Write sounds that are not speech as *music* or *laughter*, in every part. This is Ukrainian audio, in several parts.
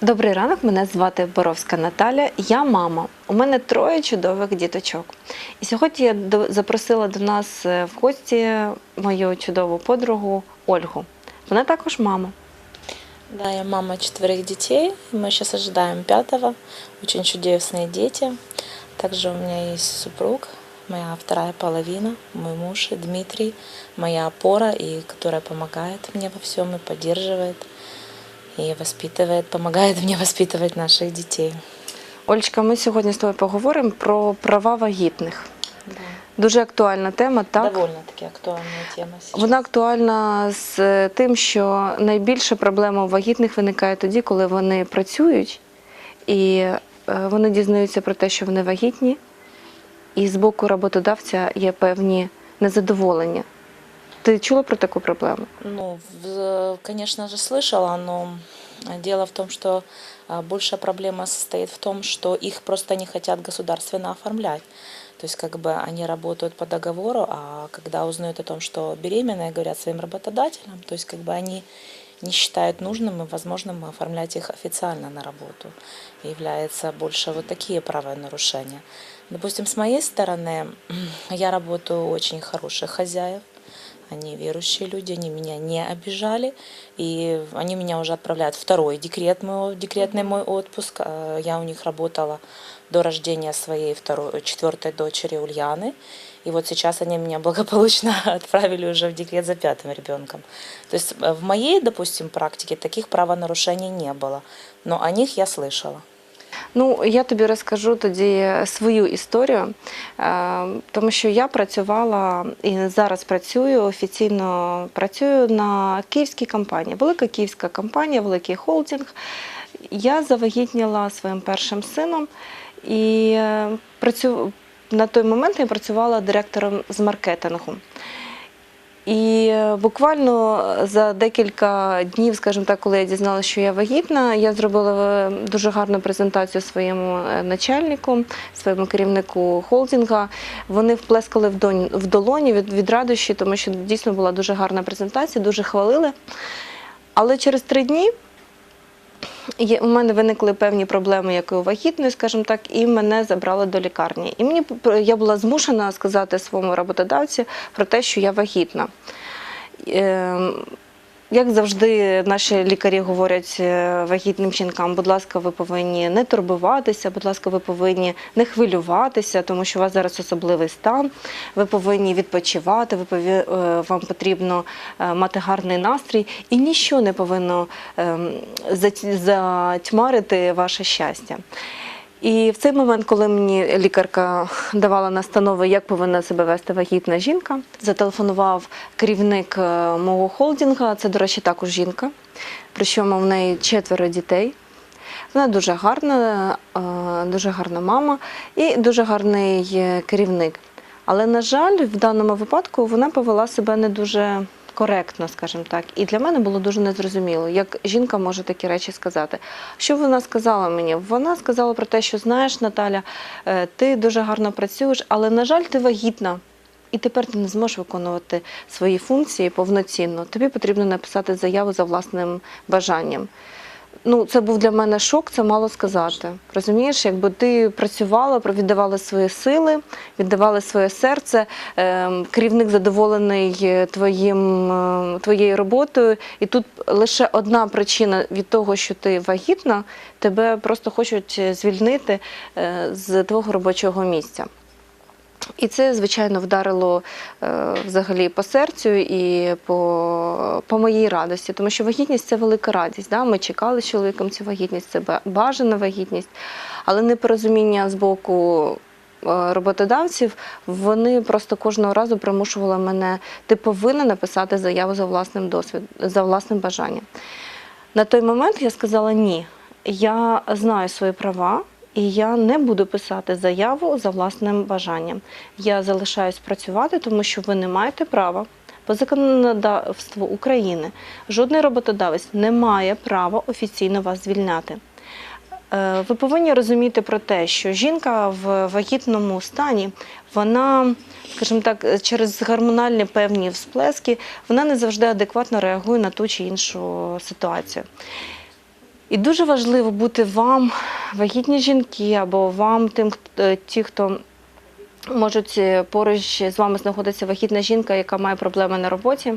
Добрий ранок, мене звати Боровська Наталя. Я мама. У мене троє чудових діточок. І сьогодні я до- запросила до нас е, в гості мою чудову подругу Ольгу. Вона також мама. Да, я мама четверых детей. Мы сейчас ожидаем пятого. Очень чудесные дети. Также у меня есть супруг, моя вторая половина, мой муж Дмитрий, моя опора, и которая помогает мне во всем и поддерживает, и воспитывает, помогает мне *laughs* воспитывать наших детей. Олечка, ми сьогодні з тобою поговоримо про права вагітних. Дуже актуальна тема, так? Довольно-таки актуальная тема сейчас. Вона актуальна з тим, що найбільша проблема у вагітних виникає тоді, коли вони працюють і е, вони дізнаються про те, що вони вагітні, і з боку роботодавця є певні незадоволення. Ти чула про таку проблему? Ну, в- конечно же, слышала, но дело в том, что а, большая проблема состоит в том, что их просто не хотят государственно оформлять. То есть как бы они работают по договору, а когда узнают о том, что беременные, говорят своим работодателям, то есть как бы они не считают нужным и возможным оформлять их официально на работу. И является больше вот такие правонарушения. Допустим, с моей стороны, *clears throat* я работаю у очень хороших хозяев, они верующие люди, они меня не обижали, и они меня уже отправляют второй декрет, мой, декретный мой отпуск. Э, Я у них работала до рождения своей второй, четвертой дочери Ульяны. И вот сейчас они меня благополучно *laughs* отправили уже в декрет за пятым ребенком. То есть э, в моей, допустим, практике таких правонарушений не было, но о них я слышала. Ну, я тобі розкажу тоді свою історію, е, тому що я працювала і зараз працюю офіційно працюю на київській компанії. Велика київська компанія, великий холдинг. Я завагітніла своїм першим сином і е, працю... на той момент я працювала директором з маркетингу. І е, буквально за декілька днів, скажімо так, коли я дізналася, що я вагітна, я зробила е, дуже гарну презентацію своєму е, начальнику, своєму керівнику холдинга. Вони вплескали в долоні від радощі, тому що дійсно була дуже гарна презентація, дуже хвалили. Але через три дні у мене виникли певні проблеми, як і у вагітної, скажімо так, і мене забрали до лікарні. І мені я була змушена сказати своєму роботодавцю про те, що я вагітна. Ем, Як завжди, наші лікарі говорять е, вагітним жінкам, будь ласка, ви повинні не турбуватися, будь ласка, ви повинні не хвилюватися, тому що у вас зараз особливий стан. Ви повинні відпочивати, ви пові- е, вам потрібно е, мати гарний настрій, і ніщо не повинно ем, затьмарити ваше щастя. І в цей момент, коли мені лікарка давала настанови, як повинна себе вести вагітна жінка, зателефонував керівник е, мого холдинга. Це, до речі, також жінка. Причому в неї четверо дітей. Вона дуже гарна, е, дуже гарна мама і дуже гарний е, керівник. Але, на жаль, в даному випадку вона повела себе не дуже коректно, скажімо так. І для мене було дуже незрозуміло, як жінка може такі речі сказати. Що вона сказала мені? Вона сказала про те, що знаєш, Наталя, е, ти дуже гарно працюєш, але, на жаль, ти вагітна. І тепер ти не зможеш виконувати свої функції повноцінно. Тобі потрібно написати заяву за власним бажанням. Ну, це був для мене шок, це мало сказати. Розумієш, якби ти працювала, віддавала свої сили, віддавала своє серце, ем, керівник задоволений е, твоїм, е, твоєю роботою, і тут лише одна причина від того, що ти вагітна, тебе просто хочуть е, звільнити з твого робочого місця. І це, звичайно, вдарило е, взагалі по серцю і по, по моїй радості, тому що вагітність це велика радість. Да? Ми чекали з чоловіком цю вагітність, це бажана вагітність, але непорозуміння з боку е, роботодавців, вони просто кожного разу примушували мене, ти повинна написати заяву за власним досвід, за власним бажанням. На той момент я сказала ні. Я знаю свої права, і я не буду писати заяву за власним бажанням. Я залишаюсь працювати, тому що ви не маєте права. По законодавству України жодний роботодавець не має права офіційно вас звільняти. Е, Ви повинні розуміти про те, що жінка в вагітному стані, вона, скажімо так, через гормональні певні всплески, вона не завжди адекватно реагує на ту чи іншу ситуацію. І дуже важливо бути вам, вагітні жінки, або вам, тим, е, ті, хто можуть е, поруч з вами знаходиться вагітна жінка, яка має проблеми на роботі.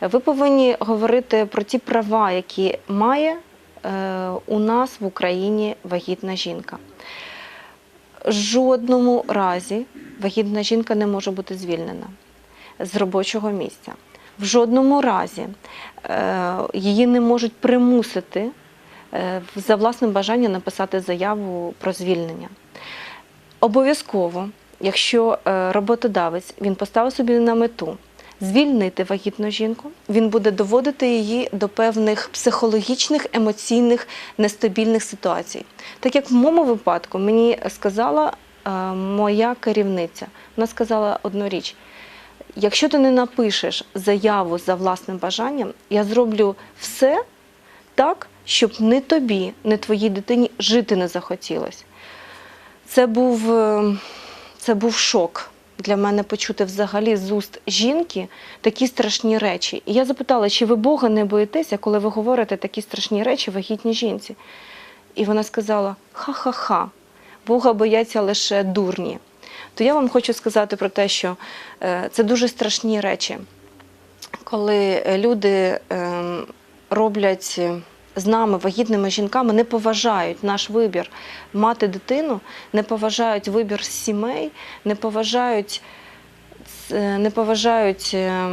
Ви повинні говорити про ті права, які має е, у нас в Україні вагітна жінка. Жодному разі вагітна жінка не може бути звільнена з робочого місця. В жодному разі її не можуть примусити за власним бажанням написати заяву про звільнення. Обов'язково, якщо е, роботодавець він поставив собі на мету звільнити вагітну жінку, він буде доводити її до певних психологічних, емоційних, нестабільних ситуацій. Так як в моєму випадку мені сказала е, моя керівниця, вона сказала одну річ. Якщо ти не напишеш заяву за власним бажанням, я зроблю все так, щоб не тобі, не твоїй дитині жити не захотілося. Це був, е, це був шок для мене почути взагалі з уст жінки такі страшні речі. І я запитала, чи ви Бога не боїтеся, коли ви говорите такі страшні речі вагітній жінці? І вона сказала: ха-ха-ха, Бога бояться лише дурні. То я вам хочу сказати про те, що е, це дуже страшні речі, коли люди ем, роблять з нами, вагітними жінками, не поважають наш вибір мати дитину, не поважають вибір сімей, не поважають, не поважають е,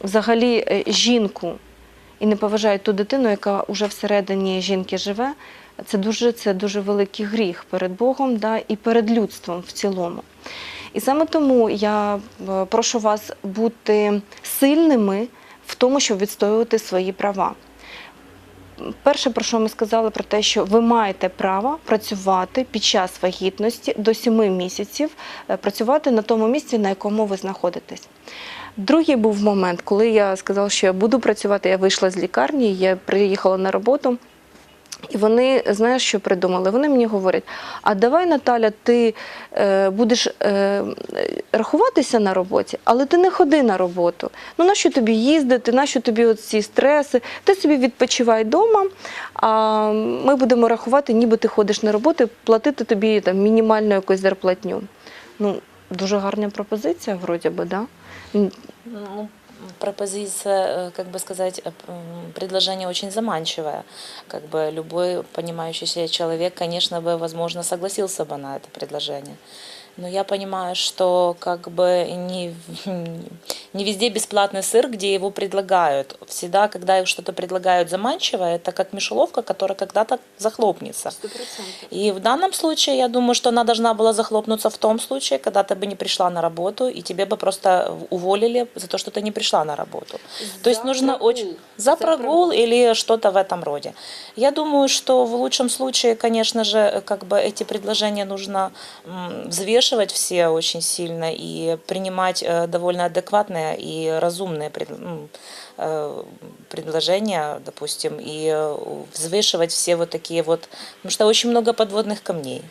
взагалі е, жінку і не поважають ту дитину, яка вже всередині жінки живе. Це дуже, це дуже великий гріх перед Богом да, і перед людством в цілому. І саме тому я е, прошу вас бути сильними в тому, щоб відстоювати свої права. Перше, про що ми сказали, про те, що ви маєте право працювати під час вагітності до 7 місяців, е, працювати на тому місці, на якому ви знаходитесь. Другий був момент, коли я сказала, що я буду працювати. Я вийшла з лікарні, я приїхала на роботу. І вони, знаєш, що придумали? Вони мені говорять: а давай, Наталя, ти е, будеш е, рахуватися на роботі, але ти не ходи на роботу. Ну нащо тобі їздити, нащо тобі ці стреси? Ти собі відпочивай вдома, а ми будемо рахувати, ніби ти ходиш на роботу, платити тобі там мінімальну якусь зарплатню. Ну, дуже гарна пропозиція, вроді би, да? Ну, пропозиция, э, как бы сказать, э, предложение очень заманчивое. Как бы любой понимающий себя человек, конечно, бы, возможно, согласился бы на это предложение. Но я понимаю, что как бы не, *laughs* не везде бесплатный сыр, где его предлагают. Всегда, когда их что-то предлагают заманчивое, это как мишеловка, которая когда-то захлопнется. И в данном случае, я думаю, что она должна была захлопнуться в том случае, когда ты бы не пришла на работу, и тебе бы просто уволили за то, что ты не пришла на работу. То есть нужно очень... За прогул или что-то в этом роде. Я думаю, что в лучшем случае, конечно же, как бы эти предложения нужно м, взвешивать все очень сильно и принимать э, довольно адекватные и разумные э, предложения, допустим, и э, взвешивать все вот такие вот, потому что очень много подводных камней.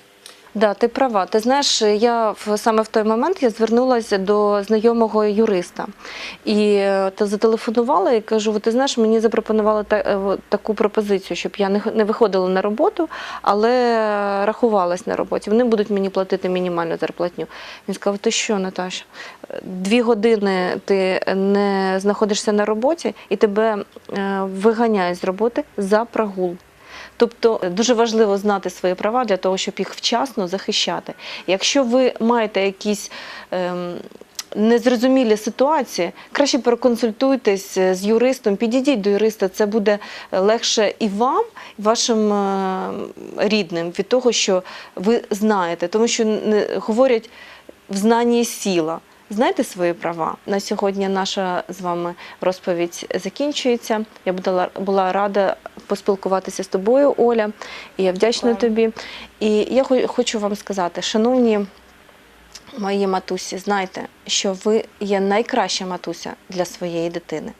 Да, ти права. Ти знаєш, я в- саме в той момент я звернулася до знайомого юриста і е, та зателефонувала і кажу: ти знаєш, мені запропонували та, е, таку пропозицію, щоб я не, не виходила на роботу, але рахувалась на роботі. Вони будуть мені платити мінімальну зарплатню. Він сказав: ти що, Наташа? Дві години ти не знаходишся на роботі і тебе е, виганяють з роботи за прогул. Тобто дуже важливо знати свої права для того, щоб їх вчасно захищати. Якщо ви маєте якісь ем, незрозумілі ситуації, краще проконсультуйтесь е, з юристом, підійдіть до юриста. Це буде легше і вам, і вашим е, рідним від того, що ви знаєте, тому що говорять в знанні сіла. Знайте свої права. На сьогодні наша з вами розповідь закінчується. Я була, рада поспілкуватися з тобою, Оля, і я вдячна тобі. І я хочу вам сказати, шановні мої матусі, знайте, що ви є найкраща матуся для своєї дитини.